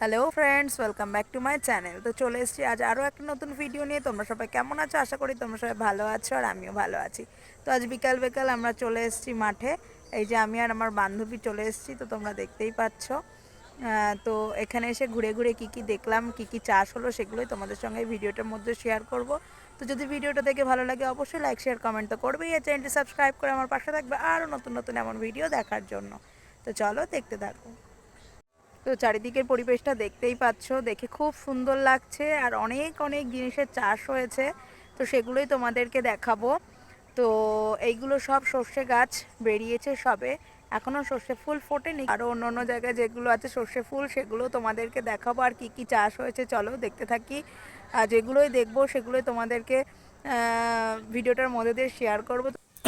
Hello friends welcome back to my channel তো চলে এসেছি আজ আরও একটা নতুন ভিডিও নিয়ে। তোমরা সবাই কেমন আছো? আশা করি তোমরা সবাই ভালো আছো আর আমিও ভালো আছি। তো আজ বিকাল বিকাল আমরা চলে এসেছি মাঠে। এই যে আমি আর আমার বান্ধবী চলে এসেছি, তো তোমরা দেখতেই পাচ্ছ। তো এখানে এসে ঘুরে ঘুরে কি কি দেখলাম, কি কি চাষ হলো সেগুলোই তোমাদের সঙ্গে ভিডিওটার মধ্যে শেয়ার করব। তো যদি ভিডিওটা দেখে ভালো লাগে, অবশ্যই লাইক শেয়ার কমেন্ট তো করবেই। আর চ্যানেলটি সাবস্ক্রাইব করে আমার পাশে থাকবে আরও নতুন নতুন এমন ভিডিও দেখার জন্য। তো চলো দেখতে থাকো। তো চারিদিকের পরিবেশটা দেখতেই পাচ্ছো। দেখে খুব সুন্দর লাগছে আর অনেক অনেক জিনিসের চাষ হয়েছে। তো সেগুলোই তোমাদেরকে দেখাবো। তো এইগুলো সব সর্ষে গাছ বেরিয়েছে সবে। এখনও সর্ষে ফুল ফোটেনি। আরও অন্য অন্য জায়গায় যেগুলো আছে সর্ষে ফুল, সেগুলো তোমাদেরকে দেখাবো। আর কি কি চাষ হয়েছে চলো দেখতে থাকি। আর যেগুলোই দেখব, সেগুলোই তোমাদেরকে ভিডিওটার মধ্যে দিয়ে শেয়ার করব।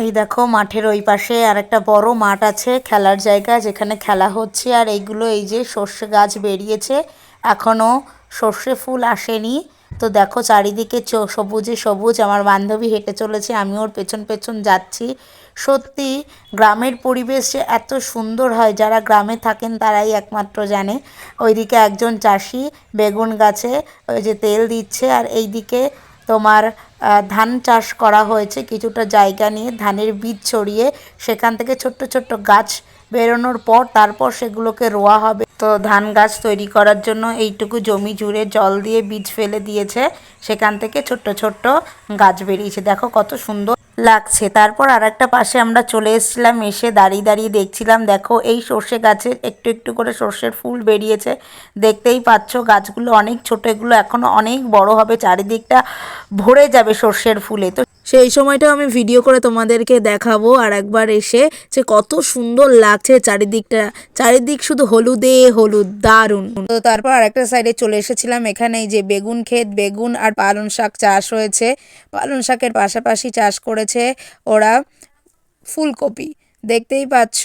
এই দেখো, মাঠের ওই পাশে আর একটা বড় মাঠ আছে, খেলার জায়গা যেখানে খেলা হচ্ছে। আর এইগুলো এই যে সর্ষে গাছ বেরিয়েছে, এখনও সর্ষে ফুল আসেনি। তো দেখো, চারিদিকে সবুজে সবুজ, আমার বান্ধবী হেঁটে চলেছে, আমি ওর পেছন পেছন যাচ্ছি। সত্যি, গ্রামের পরিবেশ যে এত সুন্দর হয়, যারা গ্রামে থাকেন তারাই একমাত্র জানে। ওইদিকে একজন চাষি বেগুন গাছে ওই যে তেল দিচ্ছে, আর এইদিকে তোমার ধান চাষ করা হয়েছে। কিছুটা জায়গা নিয়ে ধানের বীজ ছড়িয়ে সেখান থেকে ছোট্ট ছোট্ট গাছ বেরোনোর পর তারপর সেগুলোকে রোয়া হবে। তো ধান গাছ তৈরি করার জন্য এইটুকু জমি জুড়ে জল দিয়ে বীজ ফেলে দিয়েছে। সেখান থেকে ছোট্ট ছোট্ট গাছ বেরিয়েছে। দেখো কত সুন্দর লাগছে। তারপর আর একটা পাশে আমরা চলে এসেছিলাম, এসে দাঁড়িয়ে দাঁড়িয়ে দেখছিলাম, দেখো এই সর্ষে গাছে একটু একটু করে সর্ষের ফুল বেরিয়েছে। দেখতেই পাচ্ছ গাছগুলো অনেক ছোট, এগুলো এখনও অনেক বড় হবে, চারিদিকটা ভরে যাবে সর্ষের ফুলে। তো সেই সময়টাও আমি ভিডিও করে তোমাদেরকে দেখাবো আর একবার এসে যে কত সুন্দর লাগছে চারিদিকটা। চারিদিক শুধু হলুদে, হলুদ দারুণ। তো তারপর আরেকটা সাইডে চলে এসেছিলাম। এখানে যে বেগুন ক্ষেত, বেগুন আর পালন শাক চাষ হয়েছে। পালন শাকের পাশাপাশি চাষ করেছে ওরা ফুলকপি। দেখতেই পাচ্ছ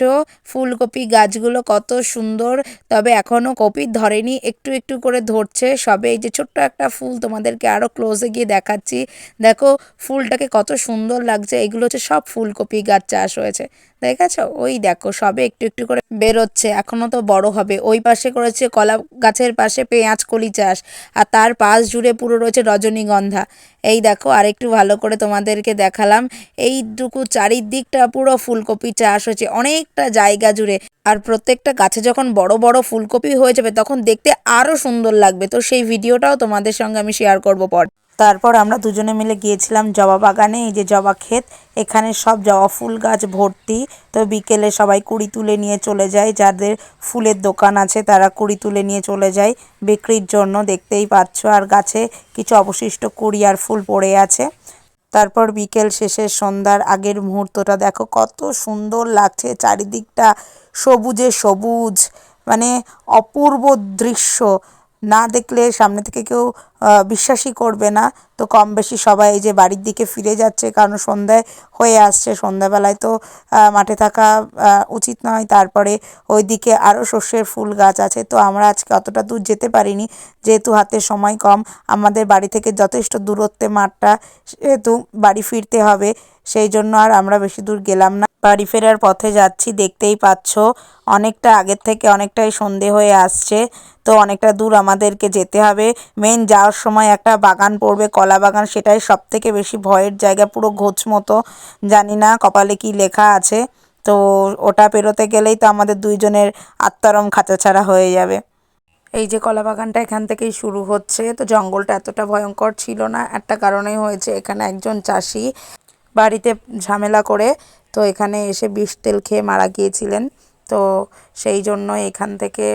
ফুলকপি গাছগুলো কত সুন্দর, তবে এখনও কপি ধরেনি, একটু একটু করে ধরছে। সবে এই যে ছোট্ট একটা ফুল তোমাদেরকে আরও ক্লোজে গিয়ে দেখাচ্ছি। দেখো, ফুলটাকে কত সুন্দর লাগছে, এগুলো হচ্ছে সব ফুলকপি গাছ চাষ হয়েছে। দেখেছ ওই দেখো, সবে একটু একটু করে বেরোচ্ছে। এখনও তো বড় হবে। ওই পাশে করেছে কলা গাছের পাশে পেঁয়াজ কলি চাষ। আর তার পাশ জুড়ে পুরো রয়েছে রজনীগন্ধা। এই দেখো আর একটু ভালো করে তোমাদেরকে দেখালাম। এইটুকু চারিদিকটা পুরো ফুলকপি চাষ হয়েছে। অনেকটা জায়গা জুড়ে। আর প্রত্যেকটা গাছে যখন বড় বড় ফুলকপি হয়ে যাবে, তখন দেখতে আরও সুন্দর লাগবে। তো সেই ভিডিওটাও তোমাদের সঙ্গে আমি শেয়ার করব পর। তারপর আমরা দুজনে মিলে গিয়েছিলাম জবা বাগানে, এই যে জবা ক্ষেত। এখানে সব জবা ফুল গাছ ভর্তি। তো বিকেলে সবাই কুড়ি তুলে নিয়ে চলে যায়। যাদের ফুলের দোকান আছে, তারা কুড়ি তুলে নিয়ে চলে যায় বিক্রির জন্য, দেখতেই পাচ্ছ। আর গাছে কিছু অবশিষ্ট কুড়ি আর ফুল পড়ে আছে। তারপর বিকেল শেষে সন্ধ্যার আগের মুহূর্তটা, দেখো কত সুন্দর লাগছে। চারিদিকটা সবুজে সবুজ মানে অপূর্ব দৃশ্য। না দেখলে সামনে থেকে কেউ বিশ্বাসই করবে না। তো কম বেশি সবাই এই যে বাড়ির দিকে ফিরে যাচ্ছে, কারণ সন্ধ্যায় হয়ে আসছে। সন্ধ্যাবেলায় তো মাঠে থাকা উচিত নয়। তারপরে ওইদিকে আরও শস্যের ফুল গাছ আছে। তো আমরা আজকে অতটা দূর যেতে পারিনি। যেহেতু হাতে সময় কম, আমাদের বাড়ি থেকে যথেষ্ট দূরত্বে মাঠটা সেহেতু বাড়ি ফিরতে হবে। সেই জন্য আর আমরা বেশি দূর গেলাম না। বাড়ি ফেরার পথে যাচ্ছি, দেখতেই পাচ্ছ অনেকটা আগের থেকে অনেকটাই সন্ধে হয়ে আসছে। তো অনেকটা দূর আমাদেরকে যেতে হবে। মেন যাওয়ার সময় একটা বাগান পড়বে, কলা বাগান সেটাই সব থেকে বেশি ভয়ের জায়গা, পুরো ঘোচ মতো। জানি না কপালে কি লেখা আছে। তো ওটা পেরোতে গেলেই তো আমাদের দুইজনের আত্মারম খাঁচা ছাড়া হয়ে যাবে। এই যে কলা বাগানটা এখান থেকেই শুরু হচ্ছে। তো জঙ্গলটা এতটা ভয়ঙ্কর ছিল না। একটা কারণেই হয়েছে, এখানে একজন চাষি বাড়িতে ঝামেলা করে, তো এখানে এসে বিষ তেল খেয়ে মারা গিয়েছিলেন। তো সেই জন্য এখান থেকে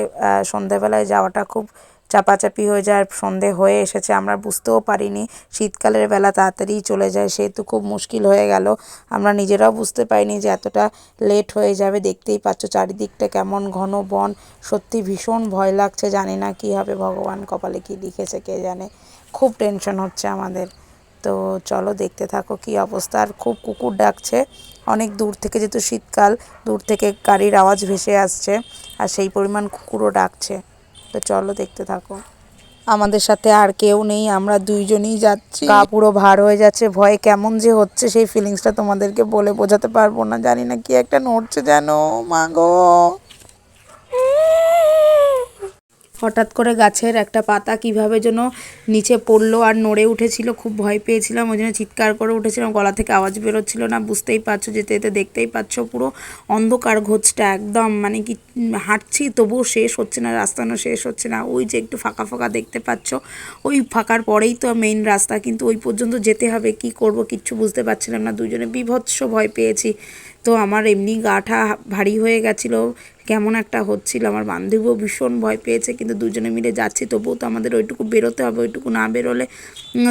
সন্ধেবেলায় যাওয়াটা খুব চাপাচাপি হয়ে যায় আর সন্ধে হয়ে এসেছে, আমরা বুঝতেও পারিনি। শীতকালের বেলা তাড়াতাড়ি চলে যায়, সেহেতু খুব মুশকিল হয়ে গেল। আমরা নিজেরাও বুঝতে পারিনি যে এতটা লেট হয়ে যাবে। দেখতেই পাচ্ছ চারিদিকটা কেমন ঘন বন। সত্যি ভীষণ ভয় লাগছে, জানি না কী হবে, ভগবান কপালে কী লিখেছে কে জানে। খুব টেনশন হচ্ছে আমাদের। তো চলো দেখতে থাকো কি অবস্থা। আর খুব কুকুর ডাকছে। অনেক দূর থেকে, যেহেতু শীতকাল, দূর থেকে গাড়ির আওয়াজ ভেসে আসছে। আর সেই পরিমাণ কুকুরও ডাকছে। তো চলো দেখতে থাকো। আমাদের সাথে আর কেউ নেই আমরা দুইজনেই যাচ্ছি। গা পুরো ভার হয়ে যাচ্ছে ভয়ে কেমন যে হচ্ছে সেই ফিলিংসটা তোমাদেরকে বলে বোঝাতে পারব না। জানি না কি একটা নড়ছে যেন মা গো। হঠাৎ করে গাছের একটা পাতা কীভাবে যেন নিচে পড়ল আর নড়ে উঠেছিল, খুব ভয় পেয়েছিলাম। ওই জন্য চিৎকার করে উঠেছিলাম, গলা থেকে আওয়াজ বেরোচ্ছিল না, বুঝতেই পারছ, যেতে যেতে দেখতেই পাচ্ছ পুরো অন্ধকার ঘোচটা একদম মানে কি হাঁটছি, তবুও শেষ হচ্ছে না, রাস্তানো শেষ হচ্ছে না। ওই যে একটু ফাঁকা ফাঁকা দেখতে পাচ্ছ, ওই ফাঁকার পরেই তো মেইন রাস্তা, কিন্তু ওই পর্যন্ত যেতে হবে, কি করব, কিচ্ছু বুঝতে পারছিলাম না, দুজনে বিভৎস ভয় পেয়েছি। তো আমার এমনি গাঠা ভারী হয়ে গেছিল, কেমন একটা হচ্ছিল। আমার বান্ধবীও ভীষণ ভয় পেয়েছে, কিন্তু দুজনে মিলে যাচ্ছি, তবুও তো আমাদের ওইটুকু বেরোতে হবে, ওইটুকু না বেরোলে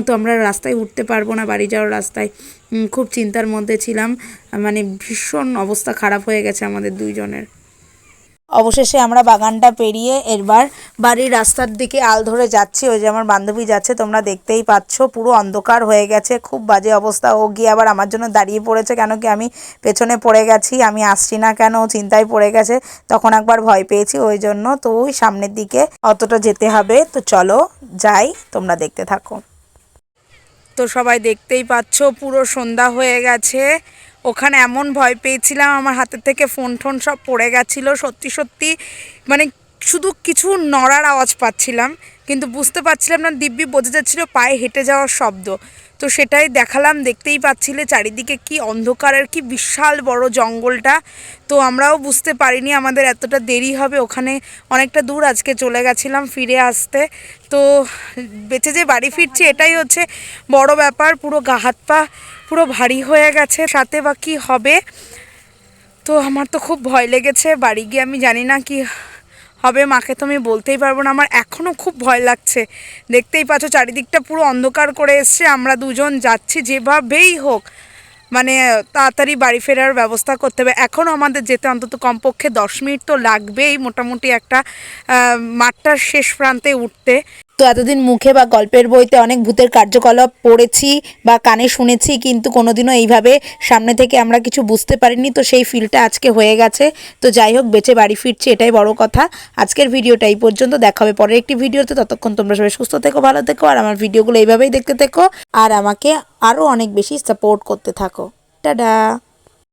তো আমরা রাস্তায় উঠতে পারব না, বাড়ি যাওয়ার রাস্তায়। খুব চিন্তার মধ্যে ছিলাম মানে ভীষণ অবস্থা খারাপ হয়ে গেছে আমাদের দুইজনের। অবশেষে আমরা বাগানটা পেরিয়ে এবার বাড়ির রাস্তার দিকে আল ধরে যাচ্ছি। ওই যে আমার বান্ধবী যাচ্ছে, তোমরা দেখতেই পাচ্ছ, পুরো অন্ধকার হয়ে গেছে, খুব বাজে অবস্থা। ও গিয়ে আবার আমার জন্য দাঁড়িয়ে পড়েছে, কেন কি আমি পেছনে পড়ে গেছি, আমি আসছি না কেন? চিন্তায় পড়ে গেছে, তখন একবার ভয় পেয়েছি, ওই জন্য তো ওই সামনের দিকে অতটা যেতে হবে। তো চলো যাই, তোমরা দেখতে থাকো। তো সবাই দেখতেই পাচ্ছ, পুরো সন্ধ্যা হয়ে গেছে। ওখানে এমন ভয় পেয়েছিলাম, আমার হাতের থেকে ফোন টোন সব পড়ে গেছিল, সত্যি সত্যি মানে শুধু কিছু নড়ার আওয়াজ পাচ্ছিলাম। কিন্তু বুঝতে পারছিলাম না, দিব্যি বোঝা যাচ্ছিল পায়ে হেঁটে যাওয়ার শব্দ। তো সেটাই দেখালাম, দেখতেই পাচ্ছিলে চারিদিকে কি অন্ধকারের কি বিশাল বড় জঙ্গলটা। তো আমরাও বুঝতে পারিনি আমাদের এতটা দেরি হবে, ওখানে অনেকটা দূর আজকে চলে গেছিলাম ফিরে আসতে। তো বেঁচে যে বাড়ি ফিরছি এটাই হচ্ছে বড় ব্যাপার, পুরো গা হাত পা পুরো ভারী হয়ে গেছে, সাথে বা কী হবে? তো আমার তো খুব ভয় লেগেছে, বাড়ি গিয়ে আমি জানি না কি হবে, মাকে তো আমি বলতেই পারব না। আমার এখনও খুব ভয় লাগছে। দেখতেই পাচ্ছ, চারিদিকটা পুরো অন্ধকার করে এসছে। আমরা দুজন যাচ্ছি, যেভাবেই হোক। মানে তাড়াতাড়ি বাড়ি ফেরার ব্যবস্থা করতে হবে। এখনও আমাদের যেতে অন্তত কমপক্ষে দশ মিনিট তো লাগবেই মোটামুটি একটা মাঠটার শেষ প্রান্তে উঠতে। তো এতদিন মুখে বা গল্পের বইতে অনেক ভূতের কার্যকলাপ পড়েছি বা কানে শুনেছি, কিন্তু কোনোদিনও এইভাবে সামনে থেকে আমরা কিছু বুঝতে পারিনি। তো সেই ফিলটা আজকে হয়ে গেছে। তো যাই হোক, বেঁচে বাড়ি ফিরছি, এটাই বড় কথা। আজকের ভিডিওটা এই পর্যন্ত। দেখা হবে পরের একটি ভিডিওতে। ততক্ষণ তোমরা সবাই সুস্থ থেকো, ভালো থেকো, আর আমার ভিডিওগুলো এইভাবেই দেখতে থেকো। আর আমাকে আরও অনেক বেশি সাপোর্ট করতে থাকো। টাটা!